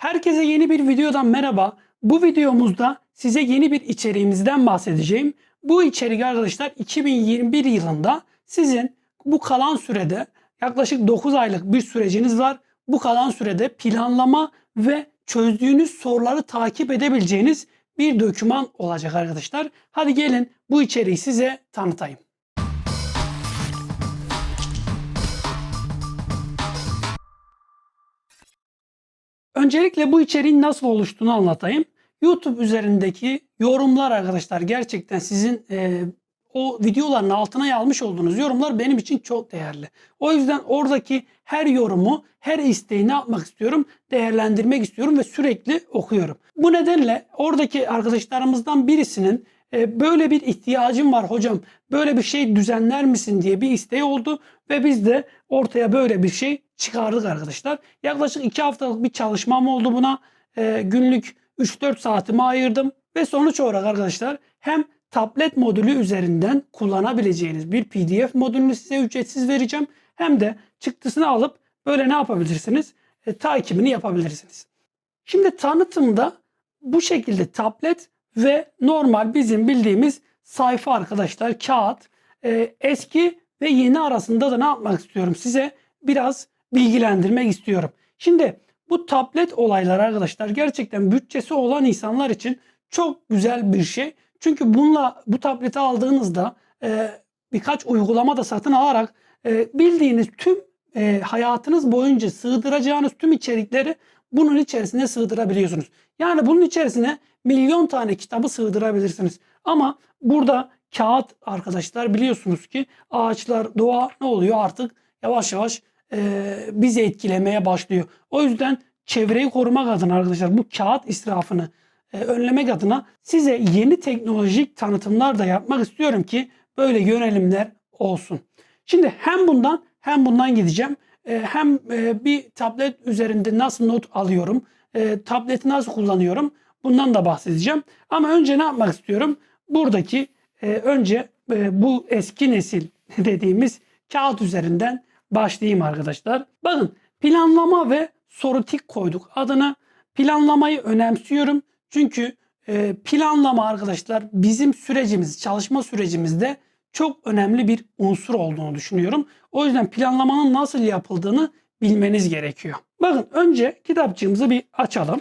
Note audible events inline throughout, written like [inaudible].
Herkese yeni bir videodan merhaba. Bu videomuzda size yeni bir içeriğimizden bahsedeceğim. Bu içerik arkadaşlar 2021 yılında sizin bu kalan sürede yaklaşık 9 aylık bir süreciniz var. Bu kalan sürede planlama ve çözdüğünüz soruları takip edebileceğiniz bir doküman olacak arkadaşlar. Hadi gelin bu içeriği size tanıtayım. Öncelikle bu içeriğin nasıl oluştuğunu anlatayım. YouTube üzerindeki yorumlar arkadaşlar gerçekten sizin e, o videoların altına yazmış olduğunuz yorumlar benim için çok değerli. O yüzden oradaki her yorumu, her isteği ne yapmak istiyorum? Değerlendirmek istiyorum ve sürekli okuyorum. Bu nedenle oradaki arkadaşlarımızdan birisinin e, böyle bir ihtiyacım var hocam, böyle bir şey düzenler misin diye bir isteği oldu ve biz de ortaya böyle bir şey çıkardık arkadaşlar. Yaklaşık 2 haftalık bir çalışmam oldu buna. E, günlük 3-4 saatimi ayırdım ve sonuç olarak arkadaşlar hem tablet modülü üzerinden kullanabileceğiniz bir PDF modülünü size ücretsiz vereceğim. Hem de çıktısını alıp böyle ne yapabilirsiniz? E, takibini yapabilirsiniz. Şimdi tanıtımda bu şekilde tablet ve normal bizim bildiğimiz sayfa arkadaşlar kağıt e, eski ve yeni arasında da ne yapmak istiyorum size biraz bilgilendirmek istiyorum. Şimdi bu tablet olayları arkadaşlar gerçekten bütçesi olan insanlar için çok güzel bir şey. Çünkü bununla bu tableti aldığınızda e, birkaç uygulama da satın alarak e, bildiğiniz tüm e, hayatınız boyunca sığdıracağınız tüm içerikleri bunun içerisine sığdırabiliyorsunuz. Yani bunun içerisine milyon tane kitabı sığdırabilirsiniz. Ama burada kağıt arkadaşlar biliyorsunuz ki ağaçlar, doğa ne oluyor artık yavaş yavaş e, bizi etkilemeye başlıyor. O yüzden çevreyi korumak adına arkadaşlar bu kağıt israfını e, önlemek adına size yeni teknolojik tanıtımlar da yapmak istiyorum ki böyle yönelimler olsun. Şimdi hem bundan hem bundan gideceğim. E, hem e, bir tablet üzerinde nasıl not alıyorum, e, tableti nasıl kullanıyorum bundan da bahsedeceğim. Ama önce ne yapmak istiyorum? Buradaki e, önce e, bu eski nesil [laughs] dediğimiz kağıt üzerinden başlayayım arkadaşlar. Bakın planlama ve soru tik koyduk adını. Planlamayı önemsiyorum. Çünkü e, planlama arkadaşlar bizim sürecimiz, çalışma sürecimizde çok önemli bir unsur olduğunu düşünüyorum. O yüzden planlamanın nasıl yapıldığını bilmeniz gerekiyor. Bakın önce kitapçığımızı bir açalım.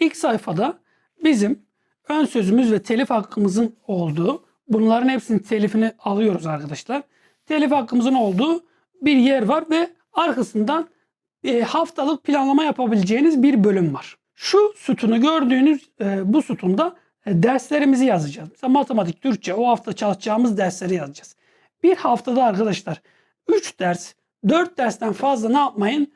İlk sayfada bizim ön sözümüz ve telif hakkımızın olduğu, bunların hepsinin telifini alıyoruz arkadaşlar. Telif hakkımızın olduğu bir yer var ve arkasından e, haftalık planlama yapabileceğiniz bir bölüm var. Şu sütunu gördüğünüz e, bu sütunda e, derslerimizi yazacağız. Mesela matematik, Türkçe o hafta çalışacağımız dersleri yazacağız. Bir haftada arkadaşlar 3 ders, 4 dersten fazla ne yapmayın?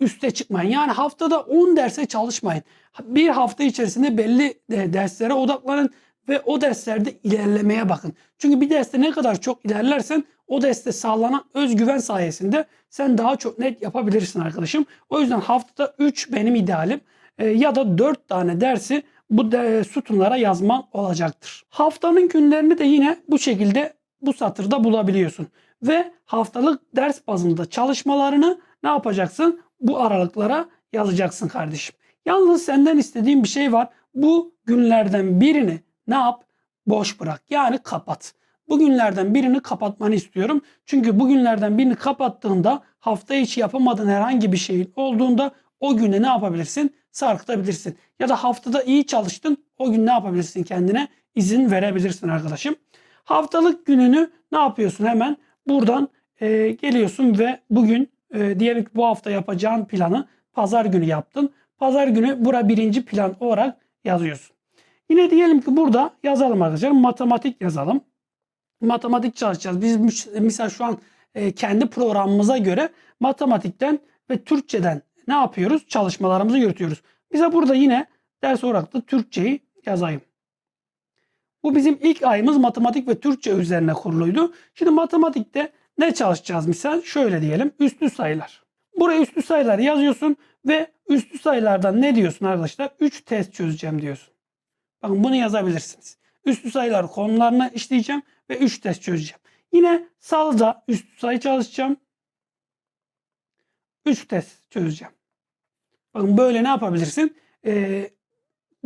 Üste çıkmayın. Yani haftada 10 derse çalışmayın. Bir hafta içerisinde belli derslere odaklanın ve o derslerde ilerlemeye bakın. Çünkü bir derste ne kadar çok ilerlersen o derste sağlanan özgüven sayesinde sen daha çok net yapabilirsin arkadaşım. O yüzden haftada 3 benim idealim e, ya da 4 tane dersi bu de, sütunlara yazman olacaktır. Haftanın günlerini de yine bu şekilde bu satırda bulabiliyorsun. Ve haftalık ders bazında çalışmalarını ne yapacaksın? Bu aralıklara yazacaksın kardeşim. Yalnız senden istediğim bir şey var. Bu günlerden birini ne yap? Boş bırak. Yani kapat. Bugünlerden birini kapatmanı istiyorum. Çünkü bugünlerden birini kapattığında hafta içi yapamadığın herhangi bir şeyin olduğunda o güne ne yapabilirsin? Sarkıtabilirsin. Ya da haftada iyi çalıştın o gün ne yapabilirsin kendine? izin verebilirsin arkadaşım. Haftalık gününü ne yapıyorsun hemen? Buradan e, geliyorsun ve bugün e, diyelim ki bu hafta yapacağın planı pazar günü yaptın. Pazar günü bura birinci plan olarak yazıyorsun. Yine diyelim ki burada yazalım arkadaşlar. Matematik yazalım. Matematik çalışacağız. Biz mesela şu an e, kendi programımıza göre matematikten ve Türkçeden ne yapıyoruz? Çalışmalarımızı yürütüyoruz. Bize burada yine ders olarak da Türkçeyi yazayım. Bu bizim ilk ayımız matematik ve Türkçe üzerine kuruluydu. Şimdi matematikte ne çalışacağız misal? Şöyle diyelim üstlü sayılar. Buraya üstlü sayılar yazıyorsun ve üstlü sayılardan ne diyorsun arkadaşlar? 3 test çözeceğim diyorsun. Bakın bunu yazabilirsiniz. Üstlü sayılar konularını işleyeceğim ve 3 test çözeceğim. Yine salıda üstlü sayı çalışacağım. 3 test çözeceğim. Bakın böyle ne yapabilirsin? Ee,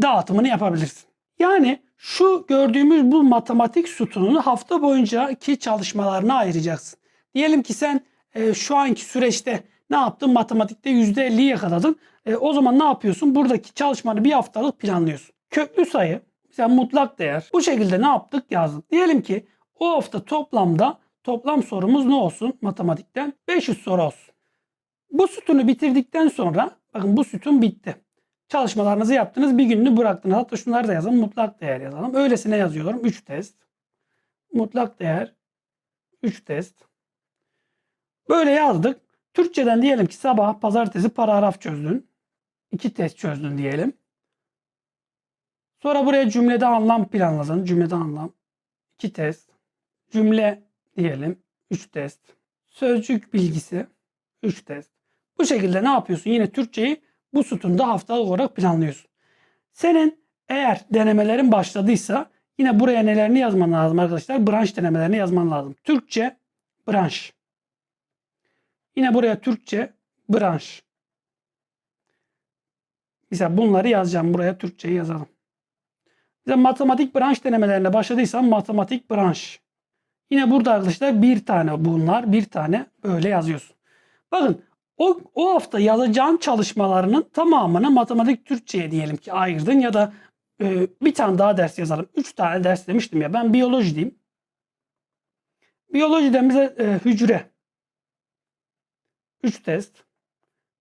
dağıtımını yapabilirsin. Yani şu gördüğümüz bu matematik sütununu hafta boyuncaki çalışmalarına ayıracaksın. Diyelim ki sen e, şu anki süreçte ne yaptın? Matematikte %50'yi yakaladın. E, o zaman ne yapıyorsun? Buradaki çalışmanı bir haftalık planlıyorsun. Köklü sayı, mesela mutlak değer. Bu şekilde ne yaptık? Yazdık. Diyelim ki o hafta toplamda toplam sorumuz ne olsun matematikten? 500 soru olsun. Bu sütunu bitirdikten sonra bakın bu sütun bitti. Çalışmalarınızı yaptınız. Bir gününü bıraktınız. Hatta şunları da yazalım. Mutlak değer yazalım. Öylesine yazıyorum. 3 test. Mutlak değer 3 test. Böyle yazdık. Türkçeden diyelim ki sabah pazartesi paragraf çözdün. 2 test çözdün diyelim. Sonra buraya cümlede anlam planladın. Cümlede anlam 2 test. Cümle diyelim 3 test. Sözcük bilgisi 3 test. Bu şekilde ne yapıyorsun? Yine Türkçeyi bu sütunda haftalık olarak planlıyorsun. Senin eğer denemelerin başladıysa yine buraya nelerini yazman lazım arkadaşlar? Branş denemelerini yazman lazım. Türkçe branş. Yine buraya Türkçe branş. Mesela bunları yazacağım. Buraya Türkçeyi yazalım. Mesela matematik branş denemelerine başladıysan matematik branş. Yine burada arkadaşlar bir tane bunlar bir tane böyle yazıyorsun. Bakın o, o hafta yazacağın çalışmalarının tamamını matematik Türkçe'ye diyelim ki ayırdın ya da e, bir tane daha ders yazalım. Üç tane ders demiştim ya ben biyoloji diyeyim. Biyolojiden bize e, hücre. Üç test.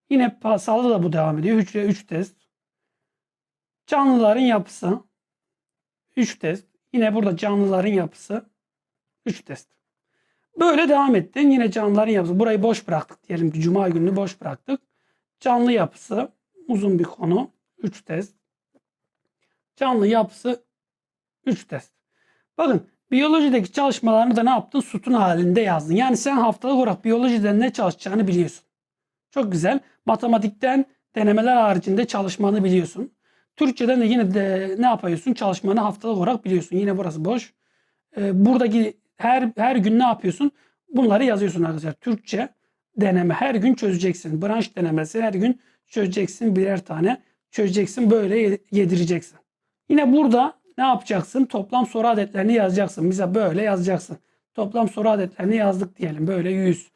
Yine sağda da bu devam ediyor. Hücre üç test. Canlıların yapısı. Üç test. Yine burada canlıların yapısı. Üç test. Böyle devam ettin. Yine canlıların yapısı. Burayı boş bıraktık. Diyelim ki cuma gününü boş bıraktık. Canlı yapısı uzun bir konu. 3 test. Canlı yapısı 3 test. Bakın biyolojideki çalışmalarını da ne yaptın? Sütun halinde yazdın. Yani sen haftalık olarak biyolojiden ne çalışacağını biliyorsun. Çok güzel. Matematikten denemeler haricinde çalışmanı biliyorsun. Türkçeden de yine de ne yapıyorsun? Çalışmanı haftalık olarak biliyorsun. Yine burası boş. Ee, buradaki her her gün ne yapıyorsun? Bunları yazıyorsun arkadaşlar. Türkçe deneme her gün çözeceksin. Branş denemesi her gün çözeceksin birer tane. Çözeceksin böyle yedireceksin. Yine burada ne yapacaksın? Toplam soru adetlerini yazacaksın. Bize böyle yazacaksın. Toplam soru adetlerini yazdık diyelim. Böyle 100.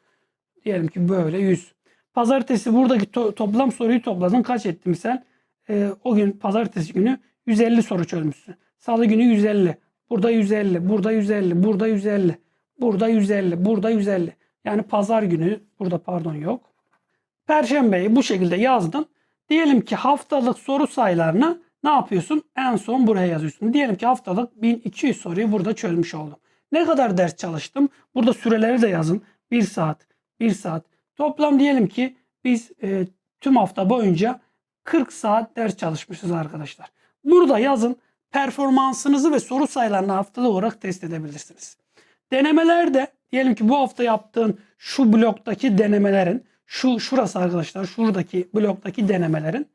Diyelim ki böyle 100. Pazartesi buradaki to- toplam soruyu topladın. Kaç etti misal? Ee, o gün pazartesi günü 150 soru çözmüşsün. Salı günü 150. Burada 150, burada 150, burada 150, burada 150, burada 150. Yani pazar günü burada pardon yok. Perşembeyi bu şekilde yazdın. Diyelim ki haftalık soru sayılarını ne yapıyorsun? En son buraya yazıyorsun. Diyelim ki haftalık 1200 soruyu burada çözmüş oldum. Ne kadar ders çalıştım? Burada süreleri de yazın. 1 saat, 1 saat. Toplam diyelim ki biz e, tüm hafta boyunca 40 saat ders çalışmışız arkadaşlar. Burada yazın performansınızı ve soru sayılarını haftalık olarak test edebilirsiniz. Denemelerde diyelim ki bu hafta yaptığın şu bloktaki denemelerin şu şurası arkadaşlar şuradaki bloktaki denemelerin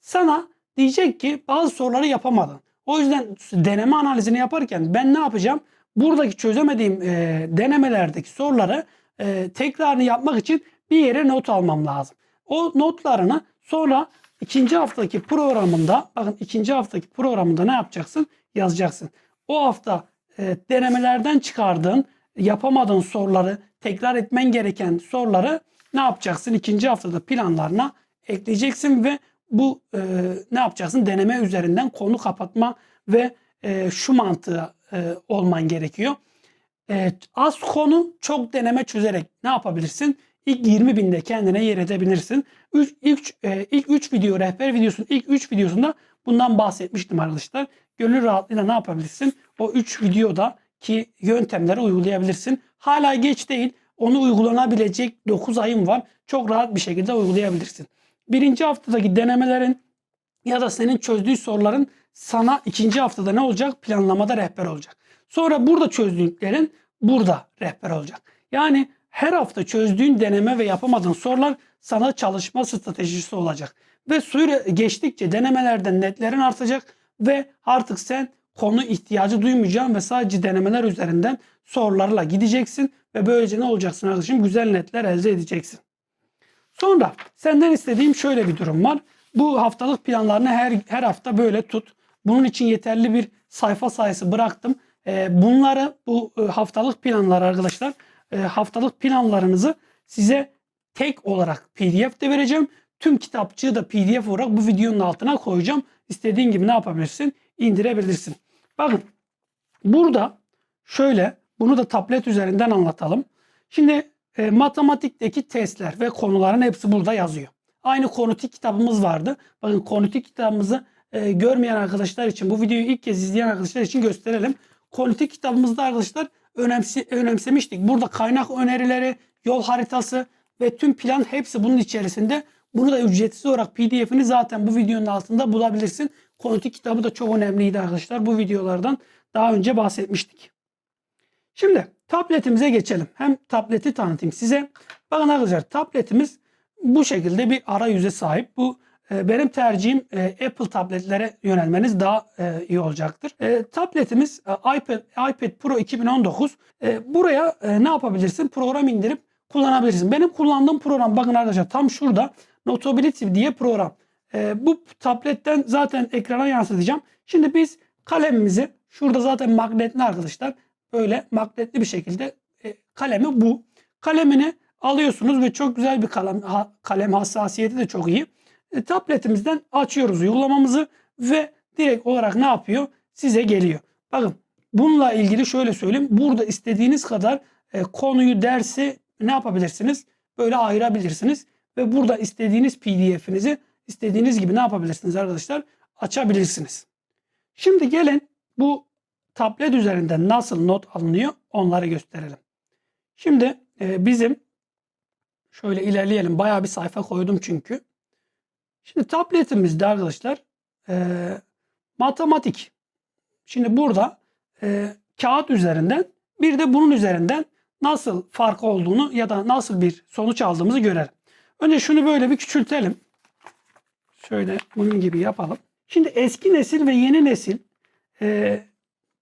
sana diyecek ki bazı soruları yapamadın. O yüzden deneme analizini yaparken ben ne yapacağım? Buradaki çözemediğim e, denemelerdeki soruları e, tekrarını yapmak için bir yere not almam lazım. O notlarını sonra ikinci haftaki programında bakın ikinci haftaki programında ne yapacaksın? Yazacaksın. O hafta e, denemelerden çıkardığın yapamadığın soruları tekrar etmen gereken soruları ne yapacaksın? İkinci haftada planlarına ekleyeceksin ve bu e, ne yapacaksın? Deneme üzerinden konu kapatma ve e, şu mantığı e, olman gerekiyor. E, az konu çok deneme çözerek ne yapabilirsin? İlk 20 binde kendine yer edebilirsin. Üç, ilk, e, ilk 3 video rehber videosunun ilk 3 videosunda bundan bahsetmiştim arkadaşlar. Gönül rahatlığıyla ne yapabilirsin? O 3 videoda ki yöntemleri uygulayabilirsin. Hala geç değil. Onu uygulanabilecek 9 ayın var. Çok rahat bir şekilde uygulayabilirsin. Birinci haftadaki denemelerin ya da senin çözdüğü soruların sana ikinci haftada ne olacak? Planlamada rehber olacak. Sonra burada çözdüklerin burada rehber olacak. Yani her hafta çözdüğün deneme ve yapamadığın sorular sana çalışma stratejisi olacak. Ve süre geçtikçe denemelerden netlerin artacak ve artık sen konu ihtiyacı duymayacaksın ve sadece denemeler üzerinden sorularla gideceksin ve böylece ne olacaksın arkadaşım? Güzel netler elde edeceksin. Sonra senden istediğim şöyle bir durum var. Bu haftalık planlarını her her hafta böyle tut. Bunun için yeterli bir sayfa sayısı bıraktım. Ee, bunları bu e, haftalık planlar arkadaşlar haftalık planlarınızı size tek olarak pdf de vereceğim. Tüm kitapçığı da pdf olarak bu videonun altına koyacağım. İstediğin gibi ne yapabilirsin? İndirebilirsin. Bakın burada şöyle bunu da tablet üzerinden anlatalım. Şimdi e, matematikteki testler ve konuların hepsi burada yazıyor. Aynı konutik kitabımız vardı. Bakın konutik kitabımızı e, görmeyen arkadaşlar için bu videoyu ilk kez izleyen arkadaşlar için gösterelim. Konutik kitabımızda arkadaşlar önemsi, önemsemiştik. Burada kaynak önerileri, yol haritası ve tüm plan hepsi bunun içerisinde. Bunu da ücretsiz olarak pdf'ini zaten bu videonun altında bulabilirsin. Konutik kitabı da çok önemliydi arkadaşlar. Bu videolardan daha önce bahsetmiştik. Şimdi tabletimize geçelim. Hem tableti tanıtayım size. Bakın arkadaşlar tabletimiz bu şekilde bir arayüze sahip. Bu benim tercihim e, Apple tabletlere yönelmeniz daha e, iyi olacaktır. E, tabletimiz iPad iPad Pro 2019. E, buraya ne yapabilirsin? Program indirip kullanabilirsin. Benim kullandığım program bakın arkadaşlar tam şurada Notability diye program. Bu tabletten zaten ekrana yansıtacağım. Şimdi biz kalemimizi şurada zaten magnetli arkadaşlar. Böyle magnetli bir şekilde kalemi bu. Kalemini alıyorsunuz ve çok güzel bir kalem kalem hassasiyeti de çok iyi. E, tabletimizden açıyoruz uygulamamızı ve direkt olarak ne yapıyor? Size geliyor. Bakın bununla ilgili şöyle söyleyeyim. Burada istediğiniz kadar e, konuyu, dersi ne yapabilirsiniz? Böyle ayırabilirsiniz. Ve burada istediğiniz pdf'inizi istediğiniz gibi ne yapabilirsiniz arkadaşlar? Açabilirsiniz. Şimdi gelin bu tablet üzerinden nasıl not alınıyor onları gösterelim. Şimdi e, bizim şöyle ilerleyelim. Bayağı bir sayfa koydum çünkü. Şimdi tabletimizde arkadaşlar e, matematik. Şimdi burada e, kağıt üzerinden bir de bunun üzerinden nasıl fark olduğunu ya da nasıl bir sonuç aldığımızı görelim. Önce şunu böyle bir küçültelim. Şöyle bunun gibi yapalım. Şimdi eski nesil ve yeni nesil e,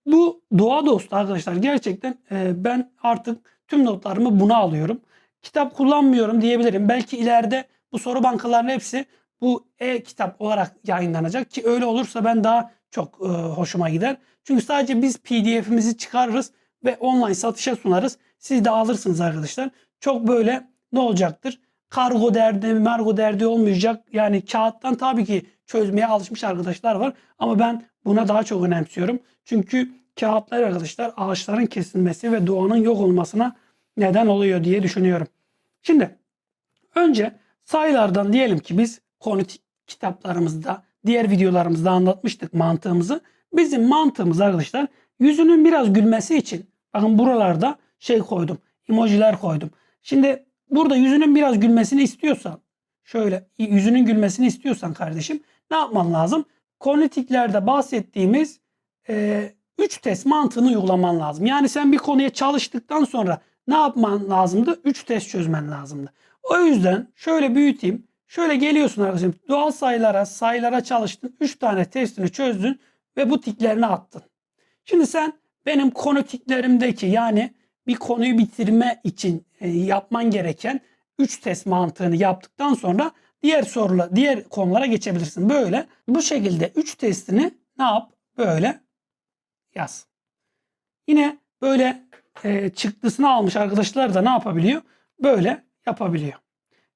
bu doğa dostu arkadaşlar. Gerçekten e, ben artık tüm notlarımı buna alıyorum. Kitap kullanmıyorum diyebilirim. Belki ileride bu soru bankalarının hepsi bu e-kitap olarak yayınlanacak ki öyle olursa ben daha çok e, hoşuma gider. Çünkü sadece biz pdf'imizi çıkarırız ve online satışa sunarız. Siz de alırsınız arkadaşlar. Çok böyle ne olacaktır? Kargo derdi, margo derdi olmayacak. Yani kağıttan tabii ki çözmeye alışmış arkadaşlar var. Ama ben buna daha çok önemsiyorum. Çünkü kağıtlar arkadaşlar ağaçların kesilmesi ve doğanın yok olmasına neden oluyor diye düşünüyorum. Şimdi önce sayılardan diyelim ki biz konutik kitaplarımızda, diğer videolarımızda anlatmıştık mantığımızı. Bizim mantığımız arkadaşlar yüzünün biraz gülmesi için bakın buralarda şey koydum. Emojiler koydum. Şimdi burada yüzünün biraz gülmesini istiyorsan şöyle yüzünün gülmesini istiyorsan kardeşim ne yapman lazım? Konetiklerde bahsettiğimiz 3 e, test mantığını uygulaman lazım. Yani sen bir konuya çalıştıktan sonra ne yapman lazımdı? 3 test çözmen lazımdı. O yüzden şöyle büyüteyim. Şöyle geliyorsun arkadaşım. Doğal sayılara, sayılara çalıştın. 3 tane testini çözdün ve bu tiklerini attın. Şimdi sen benim konu tiklerimdeki yani bir konuyu bitirme için e, yapman gereken 3 test mantığını yaptıktan sonra diğer sorular, diğer konulara geçebilirsin. Böyle bu şekilde 3 testini ne yap? Böyle yaz. Yine böyle e, çıktısını almış arkadaşlar da ne yapabiliyor? Böyle yapabiliyor.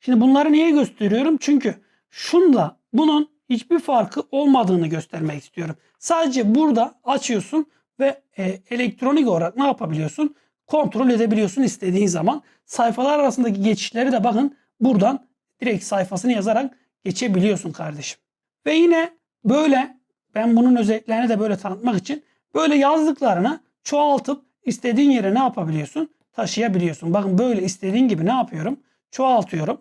Şimdi bunları niye gösteriyorum? Çünkü şunla bunun hiçbir farkı olmadığını göstermek istiyorum. Sadece burada açıyorsun ve e, elektronik olarak ne yapabiliyorsun? Kontrol edebiliyorsun istediğin zaman. Sayfalar arasındaki geçişleri de bakın buradan direkt sayfasını yazarak geçebiliyorsun kardeşim. Ve yine böyle ben bunun özelliklerini de böyle tanıtmak için böyle yazdıklarını çoğaltıp istediğin yere ne yapabiliyorsun? Taşıyabiliyorsun. Bakın böyle istediğin gibi ne yapıyorum? Çoğaltıyorum.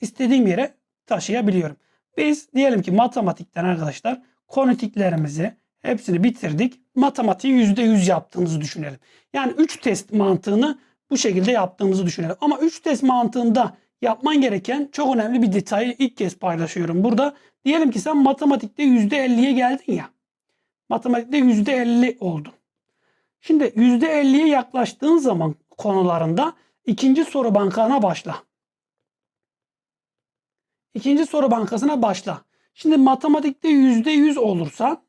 İstediğim yere taşıyabiliyorum. Biz diyelim ki matematikten arkadaşlar konutiklerimizi hepsini bitirdik. Matematiği %100 yaptığımızı düşünelim. Yani 3 test mantığını bu şekilde yaptığımızı düşünelim. Ama 3 test mantığında yapman gereken çok önemli bir detayı ilk kez paylaşıyorum burada. Diyelim ki sen matematikte %50'ye geldin ya. Matematikte %50 oldun. Şimdi %50'ye yaklaştığın zaman konularında ikinci soru bankana başla. İkinci soru bankasına başla. Şimdi matematikte %100 olursan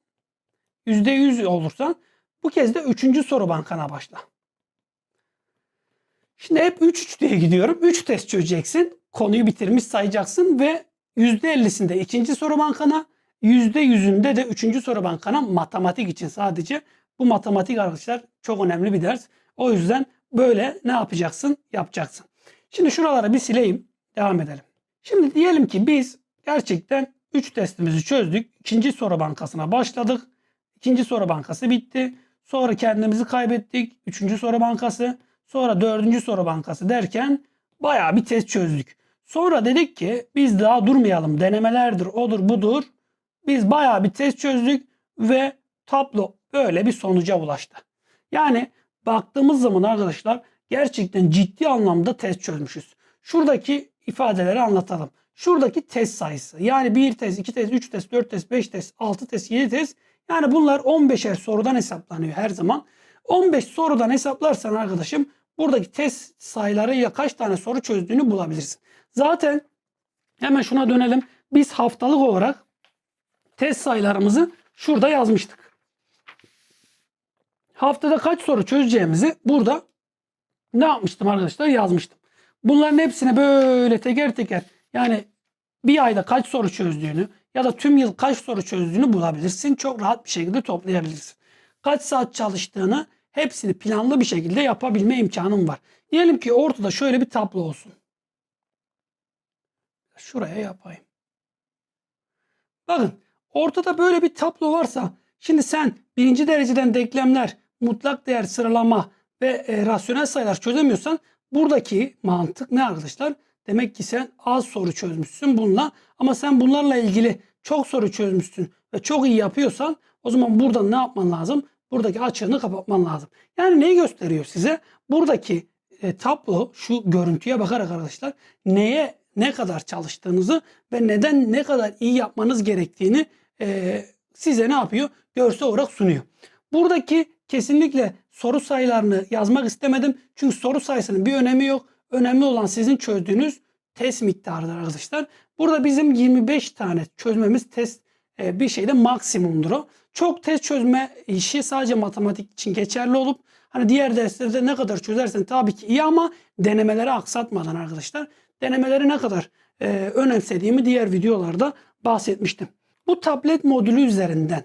%100 olursan bu kez de üçüncü soru bankana başla. Şimdi hep 3-3 diye gidiyorum. 3 test çözeceksin. Konuyu bitirmiş sayacaksın ve %50'sinde ikinci soru bankana, %100'ünde de üçüncü soru bankana matematik için sadece. Bu matematik arkadaşlar çok önemli bir ders. O yüzden böyle ne yapacaksın? Yapacaksın. Şimdi şuraları bir sileyim. Devam edelim. Şimdi diyelim ki biz gerçekten 3 testimizi çözdük. İkinci soru bankasına başladık. İkinci soru bankası bitti. Sonra kendimizi kaybettik. Üçüncü soru bankası. Sonra dördüncü soru bankası derken bayağı bir test çözdük. Sonra dedik ki biz daha durmayalım. Denemelerdir, odur, budur. Biz bayağı bir test çözdük ve tablo böyle bir sonuca ulaştı. Yani baktığımız zaman arkadaşlar gerçekten ciddi anlamda test çözmüşüz. Şuradaki ifadeleri anlatalım. Şuradaki test sayısı yani 1 test, 2 test, 3 test, 4 test, 5 test, 6 test, 7 test yani bunlar 15'er sorudan hesaplanıyor her zaman. 15 sorudan hesaplarsan arkadaşım buradaki test sayılarıyla kaç tane soru çözdüğünü bulabilirsin. Zaten hemen şuna dönelim. Biz haftalık olarak test sayılarımızı şurada yazmıştık. Haftada kaç soru çözeceğimizi burada ne yapmıştım arkadaşlar yazmıştım. Bunların hepsine böyle teker teker yani bir ayda kaç soru çözdüğünü ya da tüm yıl kaç soru çözdüğünü bulabilirsin. Çok rahat bir şekilde toplayabilirsin. Kaç saat çalıştığını hepsini planlı bir şekilde yapabilme imkanın var. Diyelim ki ortada şöyle bir tablo olsun. Şuraya yapayım. Bakın ortada böyle bir tablo varsa şimdi sen birinci dereceden denklemler, mutlak değer sıralama ve e, rasyonel sayılar çözemiyorsan buradaki mantık ne arkadaşlar? Demek ki sen az soru çözmüşsün bununla ama sen bunlarla ilgili çok soru çözmüşsün ve çok iyi yapıyorsan o zaman burada ne yapman lazım? Buradaki açığını kapatman lazım. Yani neyi gösteriyor size? Buradaki e, tablo şu görüntüye bakarak arkadaşlar neye ne kadar çalıştığınızı ve neden ne kadar iyi yapmanız gerektiğini e, size ne yapıyor? Görsel olarak sunuyor. Buradaki kesinlikle soru sayılarını yazmak istemedim. Çünkü soru sayısının bir önemi yok. Önemli olan sizin çözdüğünüz test miktarıdır arkadaşlar. Burada bizim 25 tane çözmemiz test e, bir şeyde maksimumdur o. Çok test çözme işi sadece matematik için geçerli olup hani diğer derslerde ne kadar çözersen tabii ki iyi ama denemeleri aksatmadan arkadaşlar. Denemeleri ne kadar e, önemsediğimi diğer videolarda bahsetmiştim. Bu tablet modülü üzerinden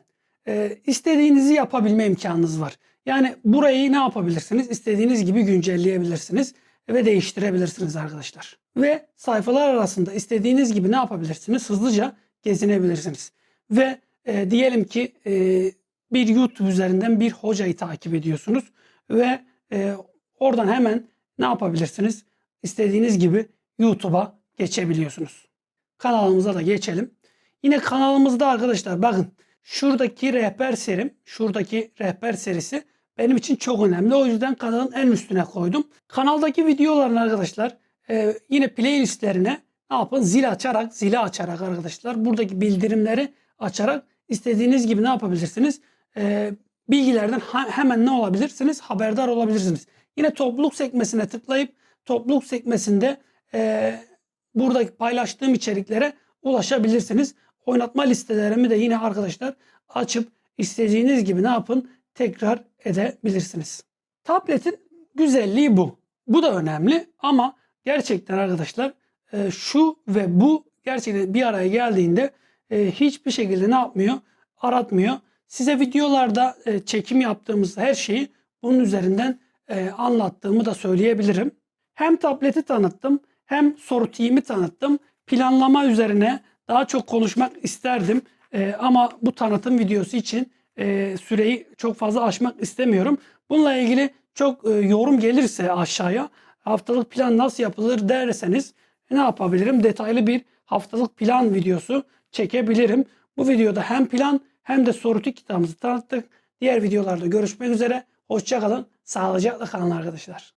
e, istediğinizi yapabilme imkanınız var. Yani burayı ne yapabilirsiniz? İstediğiniz gibi güncelleyebilirsiniz ve değiştirebilirsiniz arkadaşlar. Ve sayfalar arasında istediğiniz gibi ne yapabilirsiniz? Hızlıca gezinebilirsiniz. Ve e, diyelim ki e, bir YouTube üzerinden bir hocayı takip ediyorsunuz ve e, oradan hemen ne yapabilirsiniz? İstediğiniz gibi YouTube'a geçebiliyorsunuz. Kanalımıza da geçelim. Yine kanalımızda arkadaşlar bakın şuradaki rehber serim, şuradaki rehber serisi benim için çok önemli. O yüzden kanalın en üstüne koydum. Kanaldaki videoların arkadaşlar e, yine playlistlerine ne yapın? Zil açarak, zili açarak arkadaşlar buradaki bildirimleri açarak istediğiniz gibi ne yapabilirsiniz? E, bilgilerden hemen ne olabilirsiniz? Haberdar olabilirsiniz. Yine topluluk sekmesine tıklayıp topluluk sekmesinde e, buradaki paylaştığım içeriklere ulaşabilirsiniz. Oynatma listelerimi de yine arkadaşlar açıp istediğiniz gibi ne yapın? Tekrar edebilirsiniz. Tabletin güzelliği bu. Bu da önemli ama gerçekten arkadaşlar e, şu ve bu gerçekten bir araya geldiğinde e, hiçbir şekilde ne yapmıyor? Aratmıyor. Size videolarda e, çekim yaptığımız her şeyi bunun üzerinden anlattığımı da söyleyebilirim. Hem tableti tanıttım hem soru team'i tanıttım. Planlama üzerine daha çok konuşmak isterdim. ama bu tanıtım videosu için süreyi çok fazla aşmak istemiyorum. Bununla ilgili çok yorum gelirse aşağıya haftalık plan nasıl yapılır derseniz ne yapabilirim? Detaylı bir haftalık plan videosu çekebilirim. Bu videoda hem plan hem de sorutik kitabımızı tanıttık. Diğer videolarda görüşmek üzere. Hoşçakalın. Sağlıcakla kalın arkadaşlar.